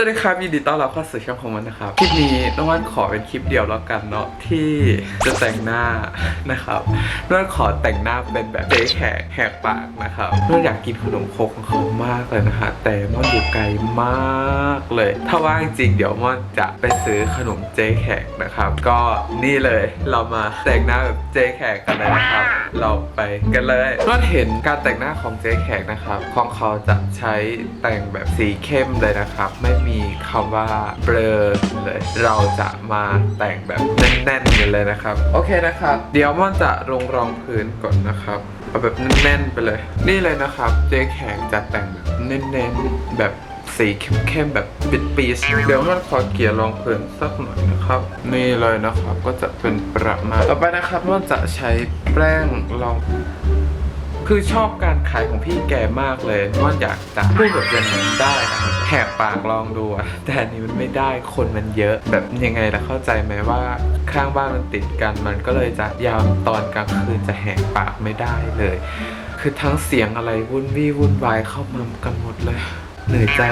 สวัสดีครับยินดีต้อนรับเข้าสู่ช่องของมันนะครับ คลิปนี้น้องวันขอเป็นคลิปเดียวแล้วกันเนาะที่จะแต่งหน้านะครับน้องวันขอแต่งหน้าเป็นแบบเจ๊แขกแหกปากนะครับน้องวันอยากกินขนมครกของเขามากเลยนะฮะแต่มันอยู่ไกลมากเลย ถ้าว่างจริงเดี๋ยวมันจะไปซื้อขนมเจ๊แขกนะครับ ก็นี่เลยเรามาแต่งหน้าแบบเจ๊แขกกันเลยนะครับ เราไปกันเลยนวดเห็นการแต่งหน้าของเจ๊แขกนะครับของเขาจะใช้แต่งแบบสีเข้มเลยนะครับ ไม่มีคำว่าเบลอเลย เราจะมาแต่งแบบแน่นๆกันเลยนะครับ โอเคนะครับ เดี๋ยวมันจะลงรองพื้นก่อนนะครับเอาแบบแน่นๆไปเลย นี่เลยนะครับ เจ๊แขกจะแต่งแบบเน้นๆแบบสีเข้มๆแบบปิดปีสเดี๋ยวมันขอเกลี่ยรองพื้นสักหน่อยนะครับ นี่เลยนะครับก็จะเป็นประมาณ ต่อไปนะครับมันจะใช้แป้งรอง คือชอบการขายของพี่แกมากเลยว่าอยากจะพูดแบบอย่างนั้นได้นะแหกปากลองดูอะแต่อันนี้มันไม่ได้คนมันเยอะ แบบยังไงล่ะเข้าใจไหมว่าข้างบ้านมันติดกันมันก็เลยจะยามตอนกลางคืนจะแหกปากไม่ได้เลย คือทั้งเสียงอะไรวุ่นวี่วุ่นวายเข้ามากันหมดเลยเหนื่อยใจ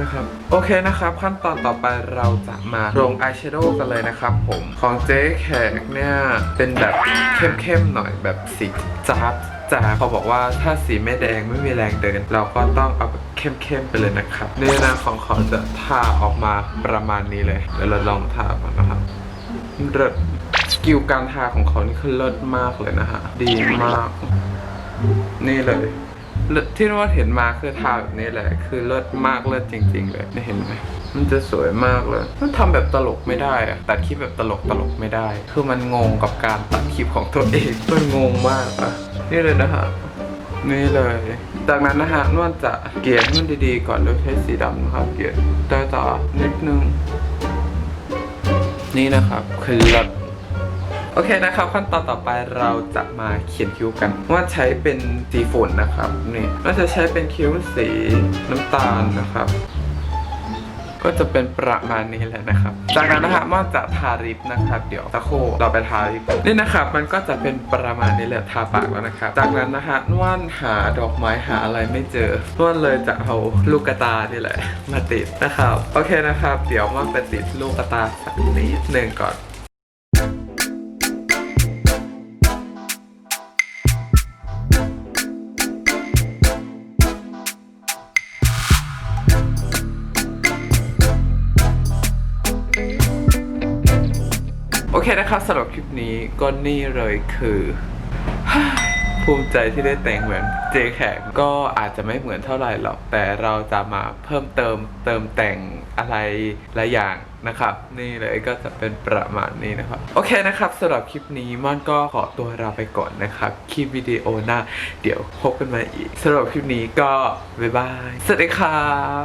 นะครับโอเคนะครับ ขั้นตอนต่อไปเราจะมาลงอายแชโดว์กันเลยนะครับผมของเจ๊แขกเนี่ย เป็นแบบเข้มๆหน่อยแบบสีจ๊าบ จ๋าเขาบอกว่าถ้าสีไม่แดงไม่มีแรงเดิน เราก็ต้องเอาเข้มๆไปเลยนะครับเนื้อหน้าของเขาจะทาออกมาประมาณนี้เลยเดี๋ยวเราลองทาก่อนนะครับเลิศสกิลการทาของเขานี่คือเลิศมากเลยนะฮะดีมาก นี่เลย ที่นวดเห็นมาคือทาแบบนี้แหละ คือเลิศมากเลิศจริง ๆ เลยเห็นไหมมันจะสวยมากเลยมันทำแบบตลกไม่ได้อะตัดคลิปแบบตลกตลกไม่ได้ คือมันงงกับการตัดคลิปของตัวเองมันงงมากอะนี่เลยนะฮะนี่เลย จากนั้นนะฮะนวดจะเกลี่ยให้มันดีๆ ก่อนโดยใช้สีดำนะครับ เกลี่ยต่อนิดนึง นี่นะครับคือเลิศ โอเคนะครับขั้นตอนต่อไปเราจะมาเขียนคิ้วกัน ว่าใช้เป็นสีฝุ่นนะครับนี่เราจะใช้เป็นคิ้วสีน้ำตาลนะครับ ก็จะเป็นประมาณนี้แหละนะครับ จากนั้นนะฮะม่อนจะทาริปนะครับ เดี๋ยวตะโคเราไปทาริปนี่นะครับ มันก็จะเป็นประมาณนี้แหละทาปากแล้วนะครับ จากนั้นนะฮะนว่านหาดอกไม้หาอะไรไม่เจอนว่านเลยจะเอาลูกกระตานี่แหละ มาติดนะครับ โอเคนะครับ เดี๋ยวม่อนไปติดลูกกระตาสักนิดหนึ่งก่อน โอเคนะครับสำหรับคลิปนี้ก็นี่เลยคือ ภูมิใจที่ได้แต่งเหมือนเจแขกก็อาจจะไม่เหมือนเท่าไหร่หรอก แต่เราจะมาเพิ่มเติมเติมแต่งอะไรหลายอย่างนะครับ นี่เลยก็จะเป็นประมาณนี้นะครับ โอเคนะครับสำหรับคลิปนี้ม่อนก็ขอตัวลาไปก่อนนะครับ คลิปวิดีโอหน้า เดี๋ยวพบกันใหมาอีกสำหรับคลิปนี้ก็บ๊ายบาย สวัสดีครับ